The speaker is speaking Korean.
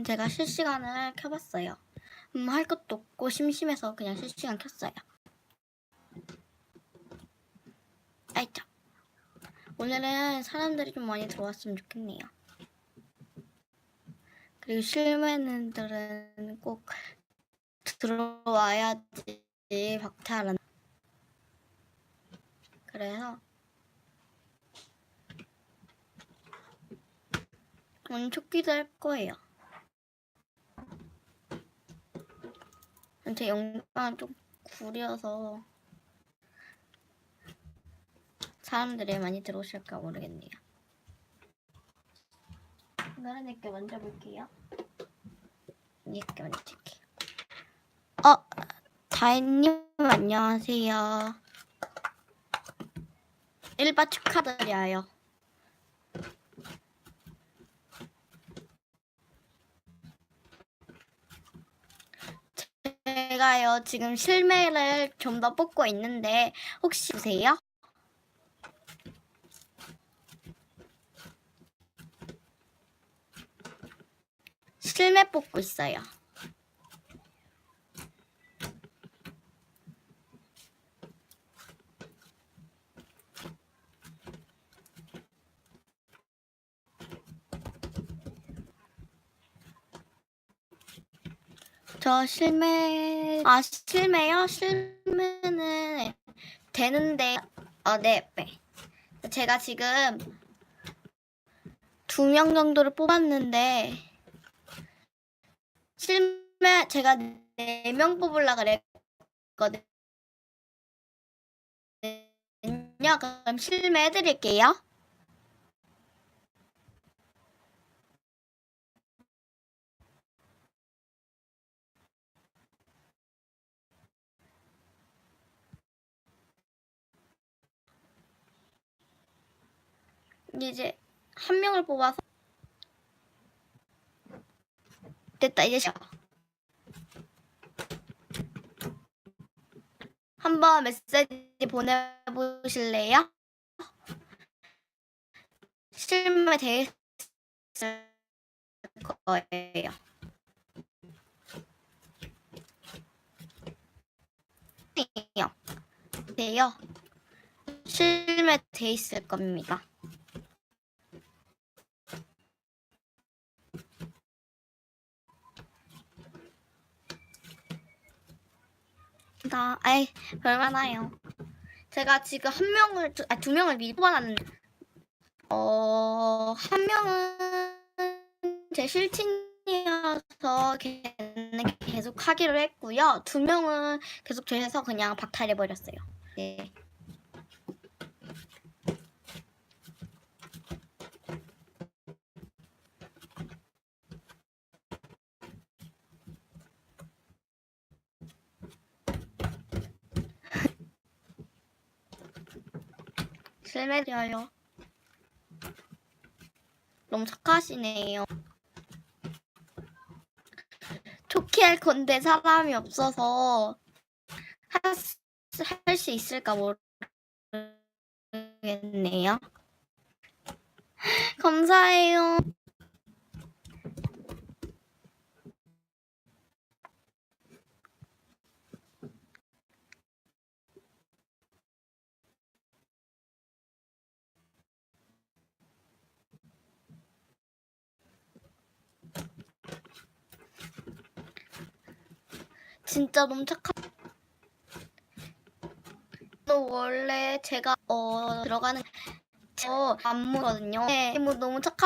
제가 실시간을 켜봤어요. 음, 할 것도 없고 심심해서 그냥 실시간 켰어요. 아이차. 오늘은 사람들이 좀 많이 들어왔으면 좋겠네요. 그리고 실무인들은 꼭 들어와야지 박탈은. 그래서 오늘 촉기도 할 거예요. 제 영상은 좀 구려서 사람들이 많이 들어오실까 모르겠네요. 이거는 이렇게 먼저 볼게요. 이렇게 먼저 볼게요. 어, 다혜님 안녕하세요. 일바 축하드려요. 제가요 지금 실매를 좀 더 뽑고 있는데 혹시 보세요? 실매 뽑고 있어요. 저 실매 아 실매요? 실매는 되는데 어네 네. 제가 지금 두 명 정도를 뽑았는데 실매 제가 네 명 뽑으려 그랬거든요. 그럼 실매 해드릴게요. 이제 한 명을 뽑아서 됐다 이제. 한번 메시지 보내보실래요? 대해 있을 거예요. 네요. 실무에 돼 있을 겁니다. 나, 아이, 별만아요. 제가 지금 한 명을, 두, 아, 두 명을 미리 뽑아놨는데, 어, 한 명은 제 실친이어서 걔는 계속 하기로 했고요. 두 명은 계속 돼서 그냥 박탈해버렸어요. 네. 실례드려요. 너무 착하시네요. 좋게 할 건데 사람이 없어서 할 수 있을까 모르겠네요. 감사해요. 진짜 너무. 또 원래 제가 어 들어가는 저 안무거든요. 네, 뭐 너무 착하.